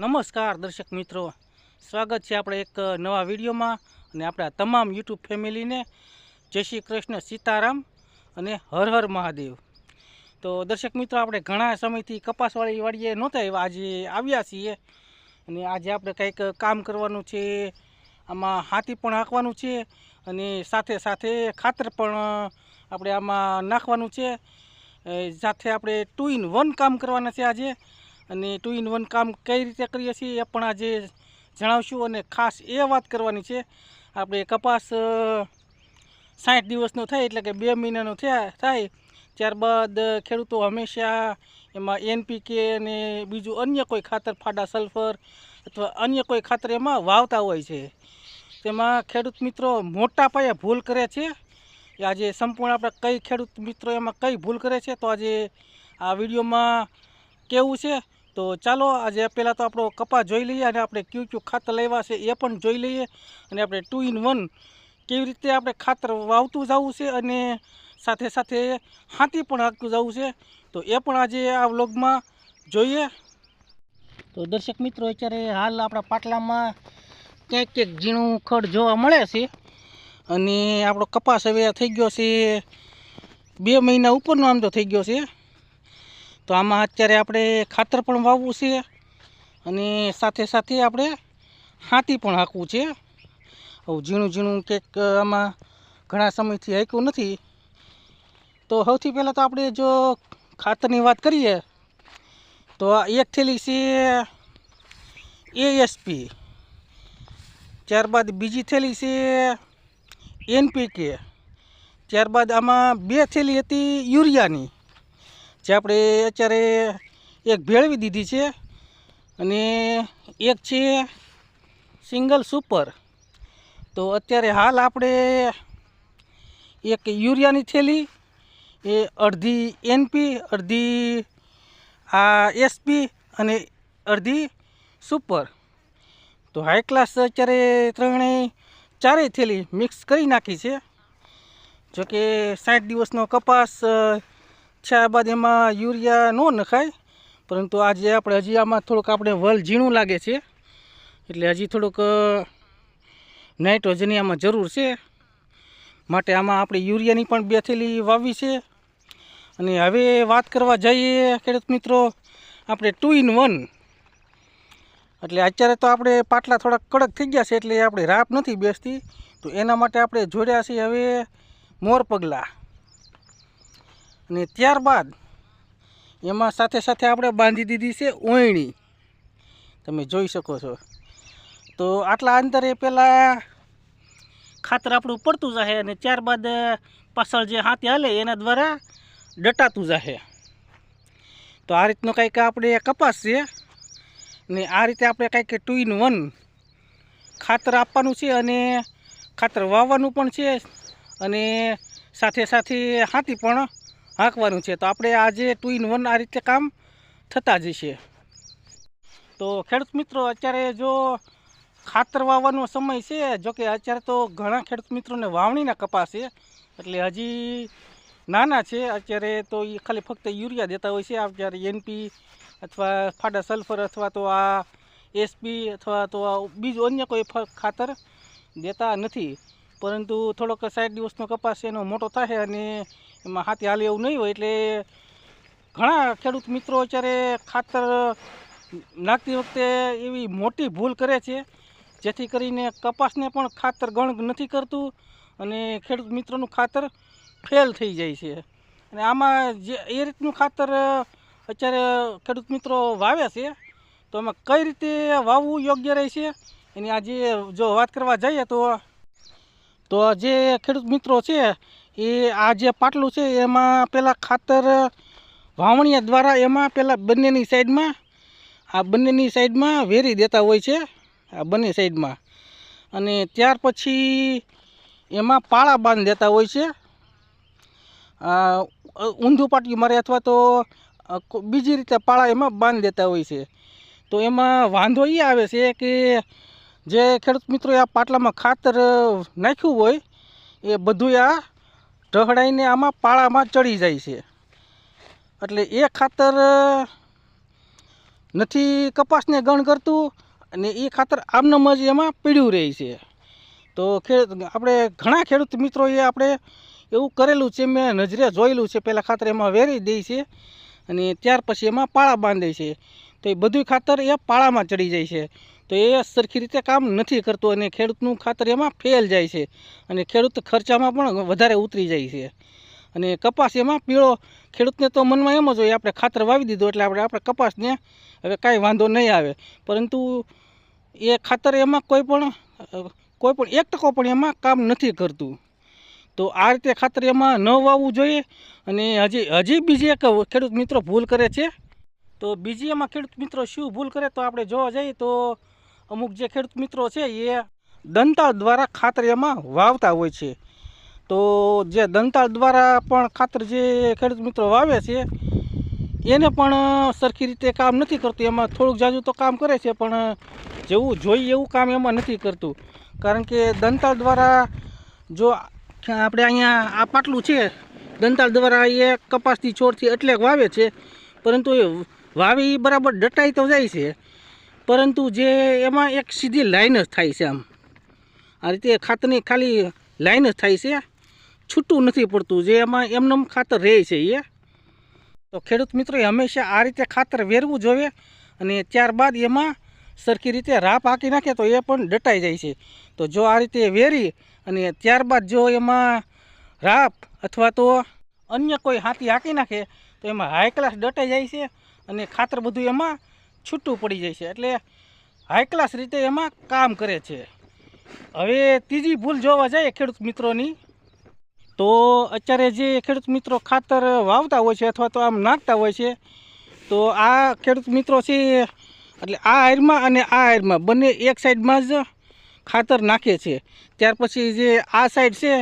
નમસ્કાર દર્શક મિત્રો. સ્વાગત છે આપણે એક નવા વિડીયોમાં અને આપણા તમામ યુટ્યુબ ફેમિલીને જય શ્રી કૃષ્ણ સીતારામ અને હર હર મહાદેવ. તો દર્શક મિત્રો, આપણે ઘણા સમયથી કપાસવાળી વાડીએ નહોતા એવા. આજે આવ્યા છીએ અને આજે આપણે કંઈક કામ કરવાનું છે, આમાં હાથી પણ હાંકવાનું છે અને સાથે સાથે ખાતર પણ આપણે આમાં નાખવાનું છે. સાથે આપણે ટુ ઇન વન કામ કરવાના છે આજે. અને ટુ ઇન વન કામ કઈ રીતે કરીએ છીએ એ પણ આજે જણાવશું અને ખાસ એ વાત કરવાની છે, આપણે કપાસ સાઠ દિવસનો થાય એટલે કે બે મહિનાનો થયા, થાય. ત્યારબાદ ખેડૂતો હંમેશા એમાં એનપીકે અને બીજું અન્ય કોઈ ખાતર, ફાડા, સલ્ફર અથવા અન્ય કોઈ ખાતર એમાં વાવતા હોય છે. તેમાં ખેડૂત મિત્રો મોટા પાયે ભૂલ કરે છે. એ આજે સંપૂર્ણ આપણે કઈ ખેડૂત મિત્રો એમાં કઈ ભૂલ કરે છે તો આજે આ વિડીયોમાં કેવું છે? તો ચાલો આજે પહેલાં તો આપણો કપા જોઈ લઈએ અને આપણે કયું કયું ખાતર લેવા છે એ પણ જોઈ લઈએ. અને આપણે ટુ ઇન વન કેવી રીતે આપણે ખાતર વાવતું જવું છે અને સાથે સાથે હાથી પણ હાંકતું જવું છે. તો એ પણ આજે આ વ્લોગમાં જોઈએ. તો દર્શક મિત્રો, અત્યારે હાલ આપણા પાટલામાં ક્યાંક ક્યાંક ઝીણું ખડ જોવા મળે છે અને આપણો કપાસ હવે થઈ ગયો છે બે મહિના ઉપરનો આમ તો થઈ ગયો છે. તો આમાં અત્યારે આપણે ખાતર પણ વાવવું છે અને સાથે સાથે આપણે હાથી પણ હાંકવું છે. હવે ઝીણું ઝીણું કંઈક આમાં ઘણા સમયથી હાંક્યું નથી. તો સૌથી પહેલાં તો આપણે જો ખાતરની વાત કરીએ, તો આ એક થેલી છે એએસપી ત્યારબાદ બીજી થેલી છે એનપીકે ત્યારબાદ આમાં બે થેલી હતી યુરિયાની. જે આપણે અત્યારે એક ભેળવી દીધી છે અને એક છે સિંગલ સુપર. તો અત્યારે હાલ આપણે એક યુરિયાની થેલી, એ અડધી એનપી, અડધી આ એસપી અને અડધી સુપર. તો હાઈ ક્લાસ અત્યારે ત્રણેય ચારેય થેલી મિક્સ કરી નાખી છે. જોકે સાઠ દિવસનો કપાસ છા બાદ એમાં યુરિયા ન નખાય. પરંતુ આજે આપણે હજી આમાં થોડુંક આપણે વલ ઝીણું લાગે છે. એટલે હજી થોડુંક નાઇટ્રોજનની આમાં જરૂર છે. માટે આમાં આપણે યુરિયાની પણ બે થેલી વાવી છે. અને હવે વાત કરવા જઈએ, ખેડૂત મિત્રો, આપણે ટુ ઇન વન. એટલે અત્યારે તો આપણે પાટલા થોડાક કડક થઈ ગયા છે, એટલે આપણે રાપ નથી બેસતી. તો એના માટે આપણે જોડ્યા છીએ હવે મોર પગલા. અને ત્યારબાદ એમાં સાથે સાથે આપણે બાંધી દીધી છે ઓયણી. તમે જોઈ શકો છો. તો આટલા અંતરે પહેલાં ખાતર આપણું પડતું જશે અને ત્યારબાદ પાછળ જે હાથી હાલે એના દ્વારા ડટાતું જાહે. તો આ રીતનો કંઈક આપણે કપાસ છે ને આ રીતે આપણે કંઈક ટુ ઇન વન ખાતર આપવાનું છે અને ખાતર વાવવાનું પણ છે અને સાથે સાથે હાથી પણ હાંકવાનું છે. તો આપણે આજે ટુ ઇન વન આ રીતે કામ થતા જશે તો ખેડૂત મિત્રો, અત્યારે જો ખાતર વાવવાનો સમય છે જોકે અત્યારે તો ઘણા ખેડૂત મિત્રોને વાવણીના કપાસ છે. એટલે હજી નાના છે. અત્યારે તો એ ખાલી ફક્ત યુરિયા દેતા હોય છે. અત્યારે એનપી અથવા ફાડા સલ્ફર અથવા તો આ એસપી અથવા તો આ બીજું અન્ય કોઈ ખાતર દેતા નથી. પરંતુ થોડોક સાઠ દિવસનો કપાસ એનો મોટો થાય અને એમાં હાથે હાલે એવું નહીં હોય એટલે ઘણા ખેડૂત મિત્રો અત્યારે ખાતર નાખતી વખતે એવી મોટી ભૂલ કરે છે, જેથી કરીને કપાસને પણ ખાતર ગણ નથી કરતું અને ખેડૂત મિત્રોનું ખાતર ફેલ થઈ જાય છે. અને આમાં જે, એ રીતનું ખાતર અત્યારે ખેડૂત મિત્રો વાવે છે, તો એમાં કઈ રીતે વાવવું યોગ્ય રહે છે? એની આજે જો વાત કરવા જઈએ તો તો જે ખેડૂત મિત્રો છે એ આ જે પાટલું છે, એમાં પહેલાં ખાતર વાવણીયા દ્વારા એમાં પહેલાં બંનેની સાઈડમાં, આ બંનેની સાઈડમાં વેરી દેતા હોય છે, આ બંને સાઈડમાં. અને ત્યાર પછી એમાં પાળા બાંધ દેતા હોય છે. ઊંધું પાટિયું મારે અથવા તો બીજી રીતે પાળા એમાં બાંધી દેતા હોય છે. તો એમાં વાંધો એ આવે છે કે જે ખેડૂત મિત્રોએ આ પાટલામાં ખાતર નાખ્યું હોય, એ બધું આ ઢહડાઈને આમાં પાળામાં ચડી જાય છે. એટલે એ ખાતર નથી કપાસને ગણ કરતું અને એ ખાતર આમનામ જ એમાં પીડ્યું રહે છે. તો આપણે ઘણા ખેડૂત મિત્રોએ આપણે એવું કરેલું છે, મેં નજરે જોયેલું છે પહેલાં ખાતર એમાં વેરી દે છે અને ત્યાર પછી એમાં પાળા બાંધે છે. તો એ બધું ખાતર એ પાળામાં ચડી જાય છે. તો એ સરખી રીતે કામ નથી કરતું અને ખેડૂતનું ખાતર એમાં ફેલ જાય છે. અને ખેડૂત ખર્ચામાં પણ વધારે ઉતરી જાય છે. અને કપાસ એમાં પીળો, ખેડૂતને તો મનમાં એમ જ હોય, આપણે ખાતર વાવી દીધું એટલે આપણે આપણે કપાસને હવે કાંઈ વાંધો નહીં આવે. પરંતુ એ ખાતર એમાં કોઈ પણ કોઈ પણ, એક ટકો પણ એમાં કામ નથી કરતું. તો આ રીતે ખાતર એમાં ન વાવવું જોઈએ અને હજી હજી બીજી એક ખેડૂત મિત્રો ભૂલ કરે છે. તો બીજી એમાં ખેડૂત મિત્રો શું ભૂલ કરે તો આપણે જોવા જઈએ તો અમુક જે ખેડૂત મિત્રો છે એ દંતાળ દ્વારા ખાતર એમાં વાવતા હોય છે. તો જે દંતાળ દ્વારા પણ ખાતર જે ખેડૂત મિત્રો વાવે છે, એને પણ સરખી રીતે કામ નથી કરતું. એમાં થોડુંક જાજુ તો કામ કરે છે, પણ જેવું જોઈએ એવું કામ એમાં નથી કરતું. કારણ કે દંતાળ દ્વારા જો આપણે અહીંયા આ પાટલું છે દંતાળ દ્વારા એ કપાસની છોડથી એટલે વાવે છે, પરંતુ એ વાવી બરાબર ડટાઈ તો જાય છે. પરંતુ જે એમાં એક સીધી લાઈન જ થાય છે આમ. આ રીતે ખાતરની ખાલી લાઈન જ થાય છે. છૂટું નથી પડતું. જે એમાં એમનેમ ખાતર રહે છે એ તો ખેડૂત મિત્રોએ હંમેશા આ રીતે ખાતર વેરવું જોઈએ અને ત્યારબાદ એમાં સરખી રીતે રાપ હાંકી નાખે તો એ પણ ડટાઈ જાય છે. તો જો આ રીતે વેરી અને ત્યારબાદ જો એમાં રાપ અથવા તો અન્ય કોઈ હાથી હાંકી નાખે તો એમાં હાઈ ક્લાસ ડટાઈ જાય છે અને ખાતર બધું એમાં છૂટું પડી જાય છે એટલે હાઈ ક્લાસ રીતે એમાં કામ કરે છે. હવે ત્રીજી ભૂલ જોવા જઈએ ખેડૂત મિત્રોની, તો અત્યારે જે ખેડૂત મિત્રો ખાતર વાવતા હોય છે અથવા તો આમ નાખતા હોય છે, તો આ ખેડૂત મિત્રો છે, એટલે આ આયરમાં અને આ આયરમાં બંને એક સાઈડમાં જ ખાતર નાખે છે. ત્યાર પછી જે આ સાઈડ છે,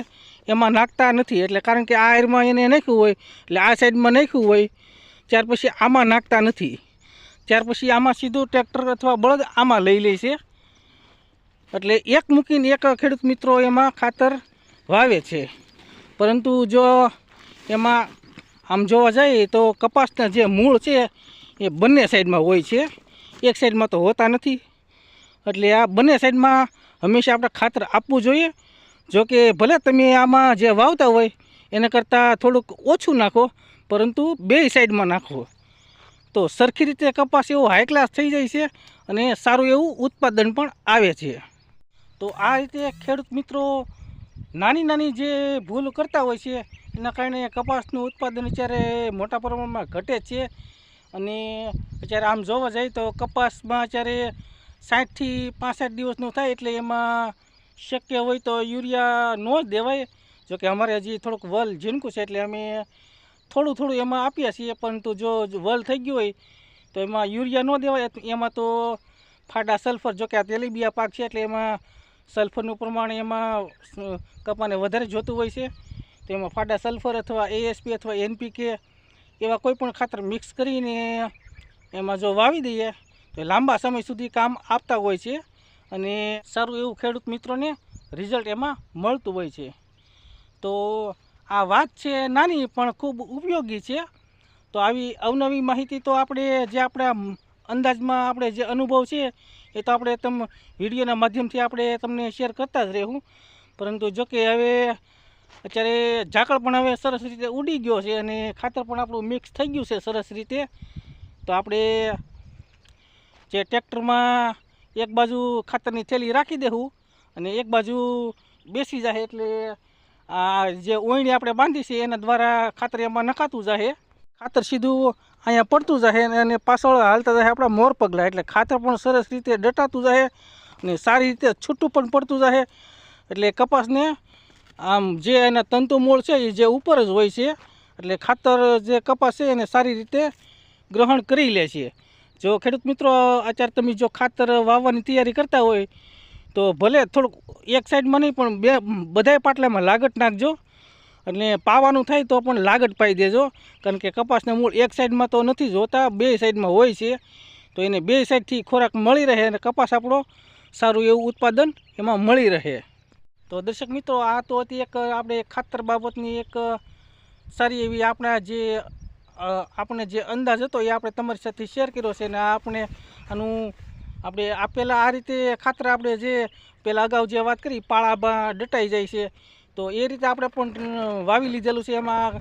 એમાં નાખતા નથી. એટલે કારણ કે આ આયરમાં એને નાખ્યું હોય, એટલે આ સાઈડમાં નાખ્યું હોય, ત્યાર પછી આમાં નાખતા નથી. ત્યાર પછી આમાં સીધું ટ્રેક્ટર અથવા બળદ આમાં લઈ લે છે. એટલે એક મૂકીને એક ખેડૂત મિત્રો એમાં ખાતર વાવે છે. પરંતુ જો એમાં આમ જોવા જઈએ તો કપાસના જે મૂળ છે એ બંને સાઈડમાં હોય છે. એક સાઈડમાં તો હોતા નથી. એટલે આ બંને સાઈડમાં હંમેશા આપણે ખાતર આપવું જોઈએ. જો કે ભલે તમે આમાં જે વાવતા હોય એના કરતાં થોડુંક ઓછું નાખો, પરંતુ બે સાઈડમાં નાખો. તો સરખી રીતે કપાસ એવો હાઈ ક્લાસ થઈ જાય છે અને સારું એવું ઉત્પાદન પણ આવે છે. તો આ રીતે ખેડૂત મિત્રો નાની નાની જે ભૂલ કરતા હોય છે, એના કારણે કપાસનું ઉત્પાદન અત્યારે મોટા પ્રમાણમાં ઘટે છે અને અત્યારે આમ જોવા જાય તો કપાસમાં અત્યારે સાઠથી પાસઠ દિવસનું થાય એટલે એમાં શક્ય હોય તો યુરિયા ન જ દેવાય. જોકે અમારે હજી થોડુંક વલ ઝીણકું છે એટલે અમે થોડું થોડું એમાં આપીએ છીએ, પરંતુ જો વલ થઈ ગયું હોય તો એમાં યુરિયા ન દેવાય. એમાં તો ફાટા સલ્ફર જોકે આ તેલીબિયા પાક છે, એટલે એમાં સલ્ફરનું પ્રમાણ એમાં કપાને વધારે જોતું હોય છે. તો એમાં ફાટા સલ્ફર અથવા એએસપી અથવા એનપીકે એવા કોઈ પણ ખાતર મિક્સ કરીને એમાં જો વાવી દઈએ, તો લાંબા સમય સુધી કામ આપતા હોય છે અને સારું એવું ખેડૂત મિત્રોને રિઝલ્ટ એમાં મળતું હોય છે. તો આ વાત છે નાની, પણ ખૂબ ઉપયોગી છે. તો આવી અવનવી માહિતી તો આપણે જે આપણા અંદાજમાં આપણે જે અનુભવ છે, એ તો આપણે તમ વિડીયોના માધ્યમથી આપણે તમને શેર કરતા જ રહેવું. પરંતુ જો કે હવે અત્યારે ઝાકળ પણ હવે સરસ રીતે ઉડી ગયો છે અને ખાતર પણ આપણું મિક્સ થઈ ગયું છે સરસ રીતે. તો આપણે જે ટ્રેક્ટરમાં એક બાજુ ખાતરની થેલી રાખી દેવું અને એક બાજુ બેસી જાય એટલે આ જે ઓયણી આપણે બાંધી છે, એના દ્વારા ખાતર એમાં નખાતું જશે ખાતર સીધું અહીંયા પડતું જશે અને પાછળ હાલતા જાય આપણા મોર પગલા. એટલે ખાતર પણ સરસ રીતે ડટાતું જશે અને સારી રીતે છૂટું પણ પડતું જશે એટલે કપાસને આમ જે એના તંતુ મૂળ છે એ જે ઉપર જ હોય છે. એટલે ખાતર જે કપાસ છે, એને સારી રીતે ગ્રહણ કરી લે છે. જો ખેડૂત મિત્રો અત્યારે તમે જો ખાતર વાવવાની તૈયારી કરતા હોય તો ભલે થોડુંક એક સાઈડમાં નહીં, પણ બે બધાય પાટલામાં લાગટ નાખજો. અને પાવાનું થાય તો પણ લાગટ પાઈ દેજો. કારણ કે કપાસના મૂળ એક સાઈડમાં તો નથી જોતા, બે સાઈડમાં હોય છે. તો એને બે સાઈડથી ખોરાક મળી રહે અને કપાસ આપણો સારું એવું ઉત્પાદન એમાં મળી રહે. તો દર્શક મિત્રો, આ તો હતી એક, આપણે ખાતર બાબતની એક સારી એવી આપણા જે આપણે જે અંદાજ હતો એ આપણે તમારી સાથે શેર કર્યો છે અને આપણે આનું આપણે આ પહેલાં આ રીતે ખાતર આપણે જે પહેલાં અગાઉ જે વાત કરી, પાળામાં ડટાઈ જાય છે, તો એ રીતે આપણે પણ વાવી લીધેલું છે. એમાં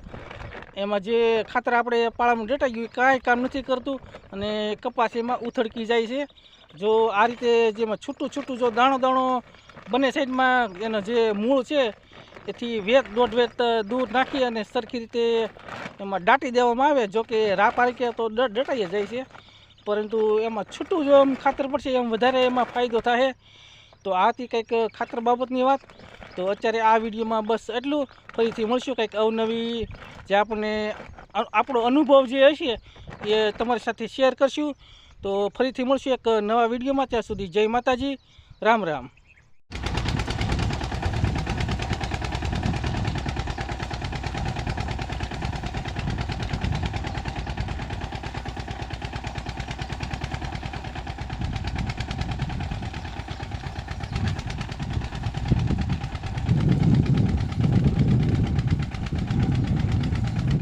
એમાં જે ખાતર આપણે પાળામાં ડટાઈ ગયું કાંઈ કામ નથી કરતું અને કપાસ એમાં ઉથડકી જાય છે. જો આ રીતે જેમાં છૂટું છૂટું જો દાણો દાણો બંને સાઈડમાં, એનો જે મૂળ છે, એથી વેત દોઢ વેત દૂર નાખી અને સરખી રીતે એમાં દાટી દેવામાં આવે, જો કે રા કે તો ડટાઈ જાય છે. પરંતુ એમાં છૂટું જો એમ ખાતર પડશે, એમ વધારે એમાં ફાયદો થાય તો આ હતી કંઈક ખાતર બાબતની વાત. તો અત્યારે આ વિડીયોમાં બસ એટલું. ફરીથી મળશું કંઈક અવનવી જે આપણને આપણો અનુભવ જે હશે એ તમારી સાથે શેર કરશું. તો ફરીથી મળશું એક નવા વિડીયોમાં. ત્યાં સુધી જય માતાજી. રામ રામ.